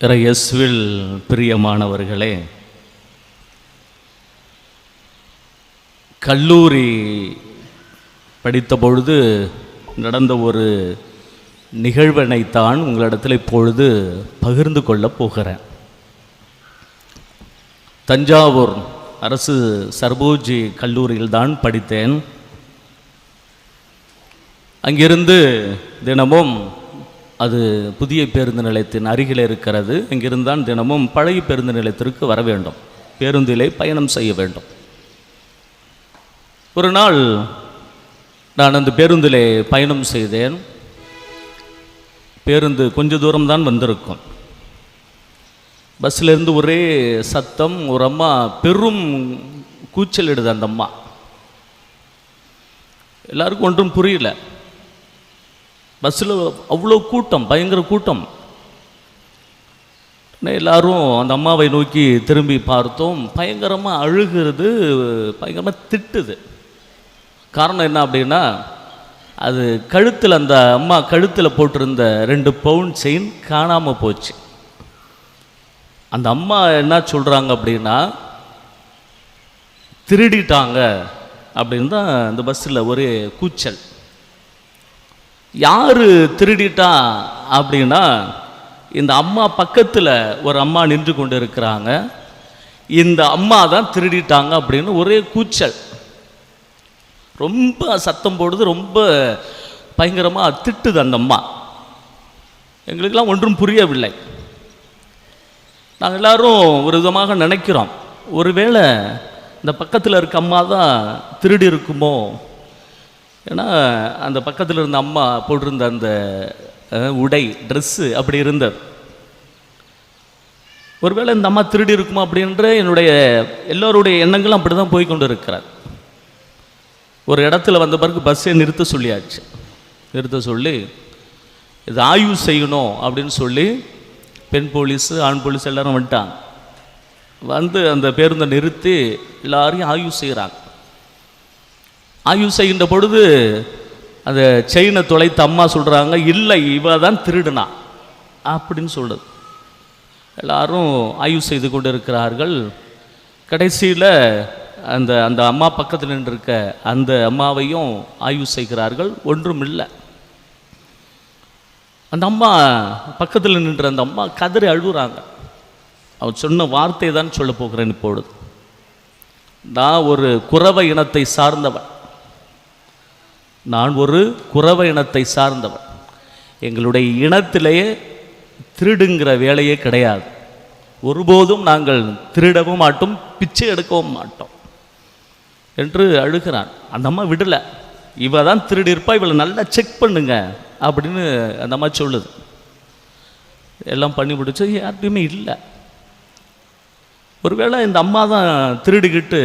இயேசுவில் பிரியமானவர்களே கல்லூரி படித்த பொழுது நடந்த ஒரு நிகழ்வினைத்தான் உங்களிடத்தில் இப்பொழுது பகிர்ந்து கொள்ளப் போகிறேன். தஞ்சாவூர் அரசு சர்போஜி கல்லூரியில் தான் படித்தேன். அங்கிருந்து தினமும் அது புதிய பேருந்து நிலையத்தின் அருகில் இருக்கிறது. இங்கிருந்தான் தினமும் பழைய பேருந்து நிலையத்திற்கு வர வேண்டும். பேருந்திலே பயணம் செய்ய வேண்டும். ஒரு நாள் நான் அந்த பேருந்திலே பயணம் செய்தேன். பேருந்து கொஞ்ச தூரம் தான் வந்திருக்கும். பஸ்ஸில் இருந்து ஒரே சத்தம் ஒரு அம்மா பெரும் கூச்சலிடுது அந்த அம்மா. எல்லாருக்கும் ஒன்றும் புரியல. பஸ்ஸில் அவ்வளோ கூட்டம் பயங்கர கூட்டம். எல்லாரும் அந்த அம்மாவை நோக்கி திரும்பி பார்த்தோம். பயங்கரமாக அழுகிறது பயங்கரமாக திட்டுது. காரணம் என்ன அப்படின்னா அது கழுத்தில் அந்த அம்மா கழுத்தில் போட்டிருந்த ரெண்டு பவுன் செயின் காணாமல் போச்சு. அந்த அம்மா என்ன சொல்கிறாங்க அப்படின்னா திருடிட்டாங்க அப்படின்னு தான் அந்த பஸ்ஸில் ஒரே கூச்சல். யார் திருடிட்டா அப்படின்னா இந்த அம்மா பக்கத்தில் ஒரு அம்மா நின்று கொண்டு இருக்கிறாங்க இந்த அம்மா தான் திருடிட்டாங்க அப்படின்னு ஒரே கூச்சல். ரொம்ப சத்தம் போடுது ரொம்ப பயங்கரமாக திட்டுது அந்த அம்மா. எங்களுக்கெல்லாம் ஒன்றும் புரியவில்லை. நாங்கள் எல்லோரும் ஒரு விதமாக நினைக்கிறோம். ஒருவேளை இந்த பக்கத்தில் இருக்க அம்மா தான் திருடி இருக்குமோ? ஏன்னா அந்த பக்கத்தில் இருந்த அம்மா போட்டிருந்த அந்த உடை ட்ரெஸ்ஸு அப்படி இருந்தது. ஒருவேளை இந்த அம்மா திருடி இருக்குமா அப்படின்ற என்னுடைய எல்லோருடைய எண்ணங்களும் அப்படி தான் போய் கொண்டு இருக்கிறார் ஒரு இடத்துல வந்த பிறகு பஸ்ஸை நிறுத்த சொல்லியாச்சு. நிறுத்த சொல்லி இது ஆய்வு செய்யணும் அப்படின்னு சொல்லி பெண் போலீஸு ஆண் போலீஸ் எல்லாரும் வந்துட்டாங்க. வந்து அந்த பேருந்தை நிறுத்தி எல்லாரையும் ஆய்வு செய்கிறாங்க ஆய்வு செய்கின்ற பொழுது அந்த செயினை தொலைத்து அம்மா சொல்கிறாங்க இல்லை இவ தான் திருடுனா. அப்படின்னு சொல்லுது எல்லாரும் ஆய்வு செய்து கொண்டு இருக்கிறார்கள் கடைசியில் அந்த அந்த அம்மா பக்கத்தில் நின்றிருக்க அந்த அம்மாவையும் ஆய்வு செய்கிறார்கள். ஒன்றும் இல்லை அந்த அம்மா பக்கத்தில் நின்ற அந்த அம்மா கதறி அழுகுறாங்க. அவர் சொன்ன வார்த்தை தான் சொல்ல போகிறேன் இப்பொழுது. நான் ஒரு குறவ இனத்தை சார்ந்தவன். நான் ஒரு குறவ இனத்தை சார்ந்தவன். எங்களுடைய இனத்திலேயே திருடுங்கிற வேலையே கிடையாது. ஒருபோதும் நாங்கள் திருடவும் மாட்டோம் பிச்சை எடுக்கவும் மாட்டோம் என்று அழுகிறான். அந்த அம்மா விடலை. இவ தான் திருடி இருப்பா இவளை நல்லா செக் பண்ணுங்க அப்படின்னு அந்த அம்மா சொல்லுது. எல்லாம் பண்ணி முடிச்சு யார்கிட்டையுமே இல்லை. ஒருவேளை இந்த அம்மா தான் திருடிக்கிட்டு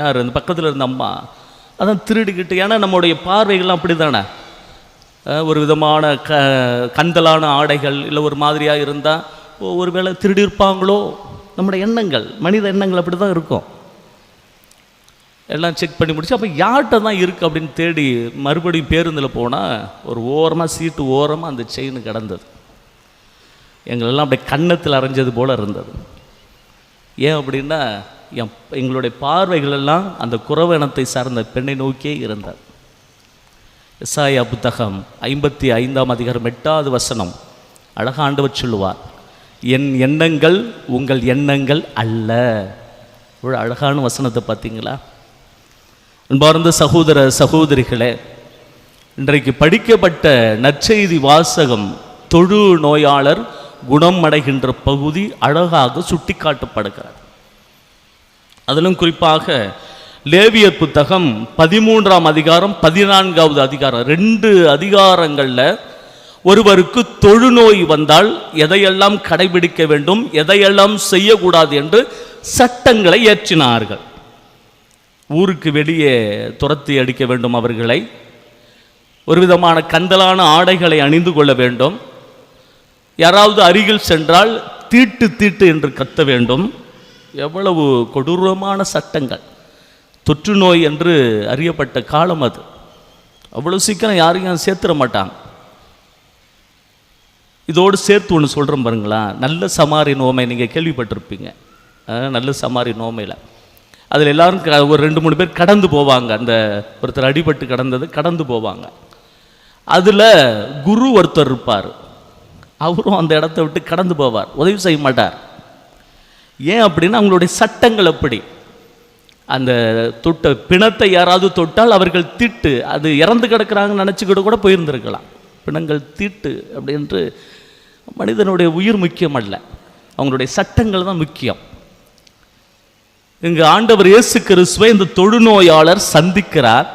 யார் இந்த பக்கத்தில் இருந்த அம்மா அதான் திருடிக்கிட்டு ஏன்னா நம்முடைய பார்வைகள்லாம் அப்படி தானே ஒரு விதமான க கந்தலான ஆடைகள் இல்லை ஒரு மாதிரியாக இருந்தால் ஒருவேளை திருடி இருப்பாங்களோ நம்முடைய எண்ணங்கள் மனித எண்ணங்கள் அப்படி தான் இருக்கும். எல்லாம் செக் பண்ணி முடிச்சு அப்போ யார்கிட்ட தான் இருக்குது அப்படின்னு தேடி மறுபடியும் பேருந்தில் போனால் ஒரு ஓரமாக சீட்டு ஓரமாக அந்த செயின் கிடந்தது. எங்களெல்லாம் அப்படியே கன்னத்தில் அரைஞ்சது போல் இருந்தது. ஏன் அப்படின்னா என் எங்களுடைய பார்வைகளெல்லாம் அந்த குறவனத்தை சார்ந்த பெண்ணை நோக்கியே இருந்தார் இசாயா புத்தகம் ஐம்பத்தி ஐந்தாம் அதிகாரம் எட்டாவது வசனம். அழகா ஆண்டவர் சொல்லுவார் என் எண்ணங்கள் உங்கள் எண்ணங்கள் அல்ல. ஒரு அழகான வசனத்தை பார்த்தீங்களா? அன்பார்ந்த சகோதர சகோதரிகளே இன்றைக்கு படிக்கப்பட்ட நற்செய்தி வாசகம் தொழு நோயாளர் குணம் அடைகின்ற பகுதி அழகாக சுட்டிக்காட்டப்படுகிறது. அதிலும் குறிப்பாக லேவியர் புத்தகம் பதிமூன்றாம் அதிகாரம் பதினான்காவது அதிகாரம். ரெண்டு அதிகாரங்களில் ஒருவருக்கு தொழுநோய் வந்தால் எதையெல்லாம் கடைபிடிக்க வேண்டும் எதையெல்லாம் செய்யக்கூடாது என்று சட்டங்களை ஏற்றினார்கள். ஊருக்கு வெளியே துரத்தி அடிக்க வேண்டும் அவர்களை. ஒரு விதமான கந்தலான ஆடைகளை அணிந்து கொள்ள வேண்டும். யாராவது அருகில் சென்றால் தீட்டு தீட்டு என்று கத்த வேண்டும். எவ்வளவு கொடூரமான சட்டங்கள். தொற்று நோய் என்று அறியப்பட்ட காலம் அது. அவ்வளோ சீக்கிரம் யாரையும் சேர்த்துட மாட்டாங்க. இதோடு சேர்த்து ஒன்று சொல்கிறோம் பாருங்களேன் நல்ல சமாரி நோமை நீங்கள் கேள்விப்பட்டிருப்பீங்க. நல்ல சமாரி நோமையில். அதில் எல்லாரும் க- ஒரு ரெண்டு மூணு பேர் கடந்து போவாங்க. அந்த ஒருத்தர் அடிபட்டு கடந்தது கடந்து போவாங்க. அதில் குரு ஒருத்தர் இருப்பார். அவரும் அந்த இடத்த விட்டு கடந்து போவார். உதவி செய்ய மாட்டார். ஏன் அப்படின்னா அவங்களுடைய சட்டங்கள் அப்படி. அந்த தொட்ட பிணத்தை யாராவது தொட்டால் அவர்கள் திட்டு அது இறந்து கிடக்குறாங்கன்னு நினச்சிக்கிட்டு கூட போயிருந்திருக்கலாம். பிணங்கள் தீட்டு அப்படின்ட்டு மனிதனுடைய உயிர் முக்கியம் அல்ல. அவங்களுடைய சட்டங்கள் தான் முக்கியம். இங்கு ஆண்டவர் இயேசு கிறிஸ்துவை இந்த தொழுநோயாளர் சந்திக்கிறார்.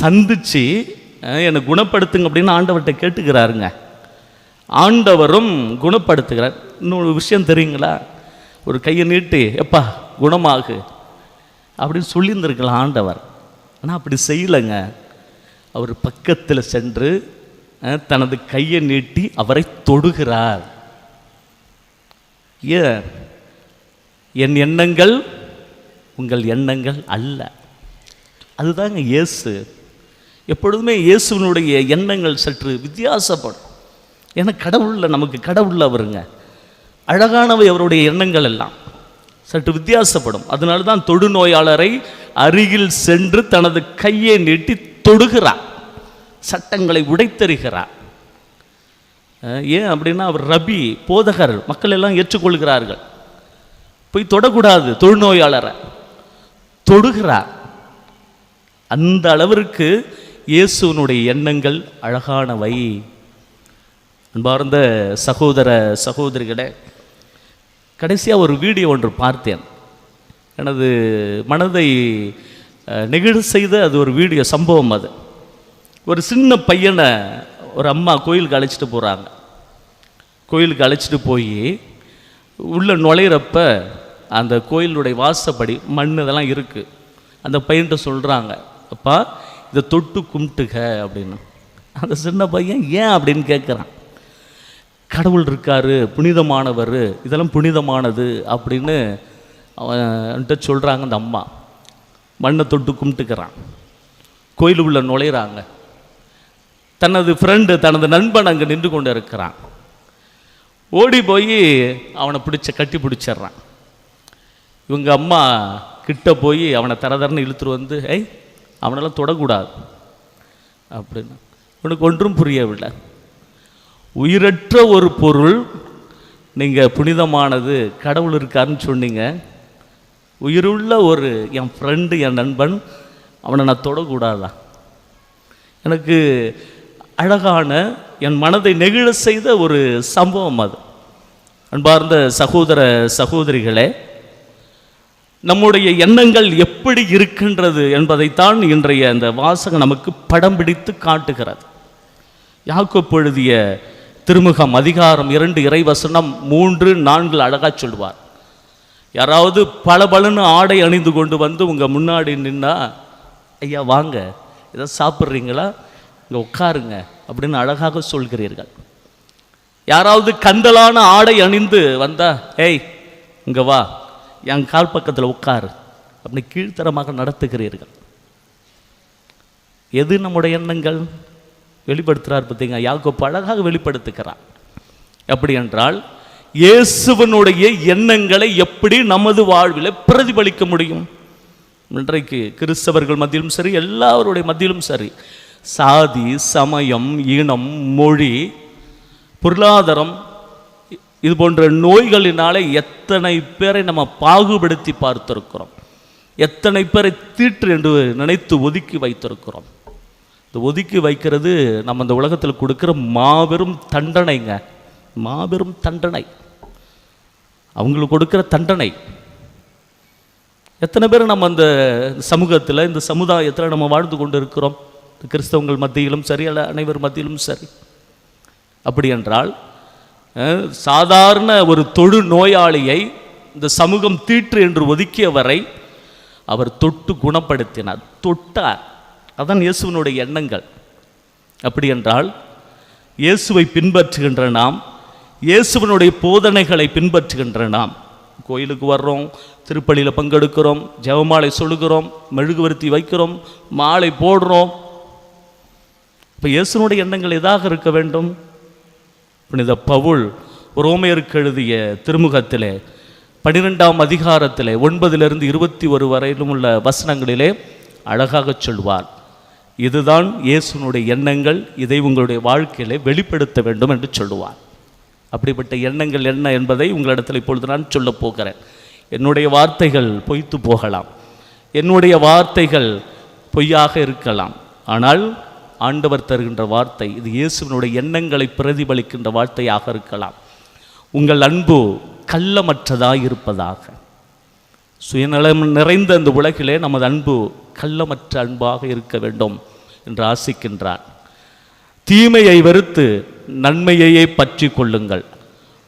சந்திச்சு என்னை குணப்படுத்துங்க அப்படின்னு ஆண்டவர்கிட்ட கேட்டுக்கிறாருங்க. ஆண்டவரும் குணப்படுத்துகிறார். இன்னொரு விஷயம் தெரியுங்களா? ஒரு கையை நீட்டி எப்பா குணமாகு. அப்படின்னு சொல்லியிருந்திருக்கலாம் ஆண்டவர். ஆனால் அப்படி செய்யலைங்க. அவர் பக்கத்தில் சென்று தனது கையை நீட்டி அவரை தொடுகிறார். ஏன்? என் எண்ணங்கள் உங்கள் எண்ணங்கள் அல்ல. அதுதாங்க இயேசு. எப்பொழுதுமே இயேசுவினுடைய எண்ணங்கள் சற்று வித்தியாசப்படும். ஏன்னா கடவுளில் நமக்கு கடவுளில் அவருங்க. அழகானவை அவருடைய எண்ணங்கள் எல்லாம் சற்று வித்தியாசப்படும். அதனால தான் தொடுநோயாளரை அருகில் சென்று தனது கையை நீட்டி தொடுகிறார். சட்டங்களை உடைத்தருகிறார். ஏன் அப்படின்னா அவர் ரபி போதகர் மக்கள் எல்லாம் ஏற்றுக்கொள்கிறார்கள். போய் தொடக்கூடாது தொழுநோயாளரை தொடுகிறார். அந்த அளவிற்கு இயேசுவனுடைய எண்ணங்கள் அழகானவை. அன்பார்ந்த சகோதர சகோதரிகளே கடைசியாக ஒரு வீடியோ ஒன்று பார்த்தேன். எனது மனதை நெகிழ் செய்த அது ஒரு வீடியோ சம்பவம் அது. ஒரு சின்ன பையனை ஒரு அம்மா கோயிலுக்கு அழைச்சிட்டு போகிறாங்க கோயிலுக்கு அழைச்சிட்டு போய் உள்ளே நுழையிறப்ப அந்த கோயிலுடைய வாசப்படி மண் இதெல்லாம் இருக்குது அந்த பையன்கிட்ட சொல்கிறாங்க அப்பா இதை தொட்டு கும்பிட்டுக அப்படின்னு. அந்த சின்ன பையன் ஏன் அப்படின்னு கேட்குறான் கடவுள் இருக்காரு புனிதமானவர் இதெல்லாம் புனிதமானது அப்படின்னு அவன்கிட்ட சொல்கிறாங்க அந்த அம்மா. மண்ணை தொட்டு கும்பிட்டுக்கிறான். கோயிலுக்குள்ள நுழையிறாங்க. தனது ஃப்ரெண்டு தனது நண்பன் அங்கே நின்று கொண்டு இருக்கிறான். ஓடி போய் அவனை பிடிச்ச கட்டி பிடிச்சிட்றான். இவங்க அம்மா கிட்ட போய் அவனை தரதரன்னு இழுத்துட்டு வந்து ஏய் அவனெல்லாம் தொடக்கூடாது. அப்படின்னு. உனக்கு ஒன்றும் புரியவில்லை. உயிரற்ற ஒரு பொருள். நீங்கள் புனிதமானது கடவுள் இருக்காருன்னு சொன்னீங்க. உயிருள்ள ஒரு என் ஃப்ரெண்டு என் நண்பன் அவனை நான் தொடக்கூடாதா? எனக்கு அழகான என் மனதை நெகிழ செய்த ஒரு சம்பவம் அது. அன்பார்ந்த சகோதர சகோதரிகளே நம்முடைய எண்ணங்கள் எப்படி இருக்கின்றது என்பதைத்தான் இன்றைய அந்த வாசகம் நமக்கு படம் பிடித்து காட்டுகிறது. யாக்கோ எழுதிய திருமுகம் அதிகாரம் இரண்டு இறைவசனம் மூன்று நான்கு அழகாக சொல்வார் யாராவது பளபளன்னு ஆடை அணிந்து கொண்டு வந்து உங்கள் முன்னாடி நின்னா ஐயா வாங்க. ஏதோ சாப்பிட்றீங்களா? இங்கே உட்காருங்க. அப்படின்னு அழகாக சொல்கிறீர்கள். யாராவது கந்தலான ஆடை அணிந்து வந்தா ஏய் இங்கே வா. என் கால் பக்கத்தில் உட்காரு. அப்படின்னு கீழ்த்தரமாக நடத்துகிறீர்கள். எது நம்முடைய எண்ணங்கள்? வெளிப்படுத்துகிறார் பார்த்தீங்க? யாக்கோ அழகாக வெளிப்படுத்துகிறார். எப்படி என்றால் இயேசுவனுடைய எண்ணங்களை எப்படி நமது வாழ்வில் பிரதிபலிக்க முடியும்? இன்றைக்கு கிறிஸ்தவர்கள் மத்தியிலும் சரி எல்லாருடைய மத்தியிலும் சரி சாதி சமயம் இனம் மொழி பொருளாதாரம் இது போன்ற நோய்களினாலே எத்தனை பேரை நம்ம பாகுபடுத்தி பார்த்திருக்கிறோம்? எத்தனை பேரை தீற்று என்று நினைத்து ஒதுக்கி வைத்திருக்கிறோம்? இந்த ஒதுக்கி வைக்கிறது நம்ம இந்த உலகத்தில் கொடுக்குற மாபெரும் தண்டனைங்க. மாபெரும் தண்டனை. அவங்களுக்கு கொடுக்குற தண்டனை. எத்தனை பேர் நம்ம அந்த சமூகத்தில் இந்த சமுதாயத்தில் நம்ம வாழ்ந்து கொண்டு இருக்கிறோம் கிறிஸ்தவங்கள் மத்தியிலும் சரி அல்ல அனைவர் மத்தியிலும் சரி. அப்படி என்றால் சாதாரண ஒரு தொழு நோயாளியை இந்த சமூகம் தீற்று என்று ஒதுக்கியவரை அவர் தொட்டு குணப்படுத்தினார். தொட்டார். அதான் இயேசுவனுடைய எண்ணங்கள். அப்படி என்றால் இயேசுவை பின்பற்றுகின்ற நாம் இயேசுவனுடைய போதனைகளை பின்பற்றுகின்ற நாம் கோயிலுக்கு வர்றோம் திருப்பலியில் பங்கெடுக்கிறோம் ஜெபமாலை சொல்லுகிறோம் மெழுகுவர்த்தி வைக்கிறோம் மாலை போடுறோம். இப்போ இயேசுனுடைய எண்ணங்கள் எதாக இருக்க வேண்டும்? புனித பவுல் ரோமையருக்கு எழுதிய திருமுகத்திலே பன்னிரெண்டாம் அதிகாரத்திலே ஒன்பதிலிருந்து இருபத்தி ஒரு வரையிலும் உள்ள வசனங்களிலே அழகாகச் சொல்வார். இதுதான் இயேசுனுடைய எண்ணங்கள் இதை உங்களுடைய வாழ்க்கையிலே வெளிப்படுத்த வேண்டும் என்று சொல்லுவார். அப்படிப்பட்ட எண்ணங்கள் என்ன என்பதை உங்களிடத்தில் இப்பொழுது நான் சொல்லப் போகிறேன். என்னுடைய வார்த்தைகள் பொய்த்து போகலாம். என்னுடைய வார்த்தைகள் பொய்யாக இருக்கலாம். ஆனால் ஆண்டவர் தருகின்ற வார்த்தை இது இயேசுவினுடைய எண்ணங்களை பிரதிபலிக்கின்ற வார்த்தையாக இருக்கலாம். உங்கள் அன்பு கள்ளமற்றதாக இருப்பதாக சுயநலம் நிறைந்த இந்த உலகிலே நமது அன்பு கள்ளமற்ற அன்பாக இருக்க வேண்டும் என்று ஆசிக்கின்றான். தீமையை வெறுத்து நன்மையையே பற்றி கொள்ளுங்கள்.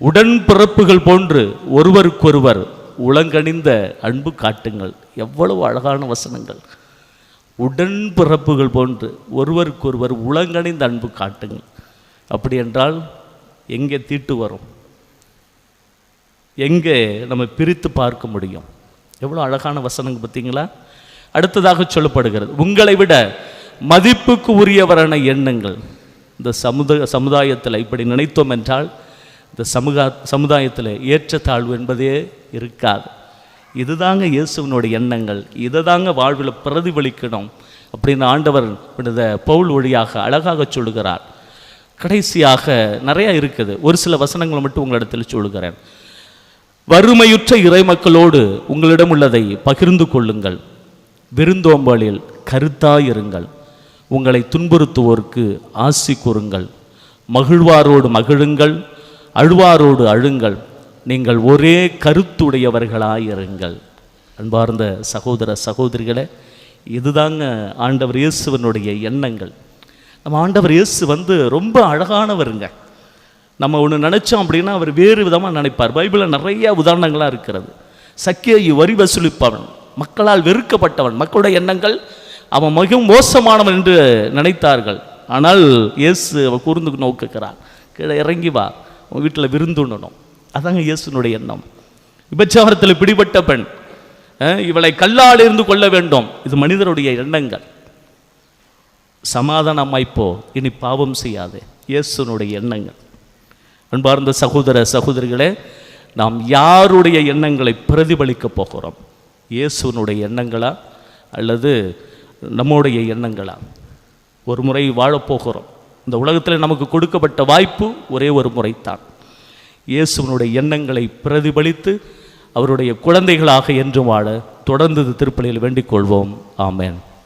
உடன்பிறப்புகள் போன்று ஒருவருக்கொருவர் உளங்கணிந்த அன்பு காட்டுங்கள். எவ்வளவு அழகான வசனங்கள். உடன்பிறப்புகள் போன்று ஒருவருக்கொருவர் உளங்கணிந்த அன்பு காட்டுங்கள். அப்படி என்றால் எங்கே தீட்டு வரும்? எங்கே நம்ம பிரித்து பார்க்க முடியும்? எவ்வளோ அழகான வசனங்கள் பார்த்தீங்களா? அடுத்ததாக சொல்லப்படுகிறது. உங்களை விட மதிப்புக்கு உரியவரான எண்ணங்கள். இந்த சமுதாய சமுதாயத்தில் இப்படி நினைத்தோம் என்றால் இந்த சமுகா சமுதாயத்தில் ஏற்றத்தாழ்வு என்பதே இருக்காது. இதுதாங்க இயேசுவினுடைய எண்ணங்கள். இதை தாங்க வாழ்வில் பிரதிபலிக்கணும் அப்படின்னு ஆண்டவர் இந்த பவுல் வழியாக அழகாக சொல்லுகிறார். கடைசியாக நிறையா இருக்குது. ஒரு சில வசனங்களை மட்டும் உங்களிடத்தில் சொல்லுகிறேன். வறுமையுற்ற இறைமக்களோடு உங்களிடம் உள்ளதை பகிர்ந்து கொள்ளுங்கள். விருந்தோம்பலில் கருத்தாயிருங்கள். உங்களை துன்புறுத்துவோருக்கு ஆசி கூறுங்கள். மகிழ்வாரோடு மகிழுங்கள் அழுவாரோடு அழுங்கள். நீங்கள் ஒரே கருத்துடையவர்களாயிருங்கள். அன்பார்ந்த சகோதர சகோதரிகளே இதுதாங்க ஆண்டவர் இயேசுவனுடைய எண்ணங்கள். நம்ம ஆண்டவர் இயேசு வந்து ரொம்ப அழகானவருங்க. நம்ம ஒன்று நினச்சோம் அப்படின்னா அவர் வேறு விதமாக நினைப்பார். பைபிளில் நிறைய உதாரணங்களாக இருக்கிறது. சக்கியை வரி வசூலிப்பவன். மக்களால் வெறுக்கப்பட்டவன் மக்களுடைய எண்ணங்கள் அவன் மிகவும் மோசமானவன் என்று நினைத்தார்கள். ஆனால் இயேசு அவன் கூர்ந்து நோக்குகிறார் கீழே இறங்கி வா உன் வீட்டில் விருந்துண்ணணும் அதாங்க இயேசுனுடைய எண்ணம். விபச்சாரத்தில் பிடிபட்ட பெண் இவளை கல்லால் இருந்து கொள்ள வேண்டும். இது மனிதருடைய எண்ணங்கள். சமாதானமாய்ப்போ இனி பாவம் செய்யாதே. இயேசுனுடைய எண்ணங்கள். அன்பார்ந்த சகோதர சகோதரிகளே நாம் யாருடைய எண்ணங்களை பிரதிபலிக்கப் போகிறோம்? இயேசுனுடைய எண்ணங்களா அல்லது நம்முடைய எண்ணங்களா? ஒரு முறை வாழப்போகிறோம் இந்த உலகத்தில் நமக்கு கொடுக்கப்பட்ட வாய்ப்பு ஒரே ஒரு முறைத்தான் இயேசுவனுடைய எண்ணங்களை பிரதிபலித்து அவருடைய குழந்தைகளாக என்றும் வாழ தொடர்ந்து இந்த திருப்பலியில் வேண்டிக் கொள்வோம். ஆமேன்.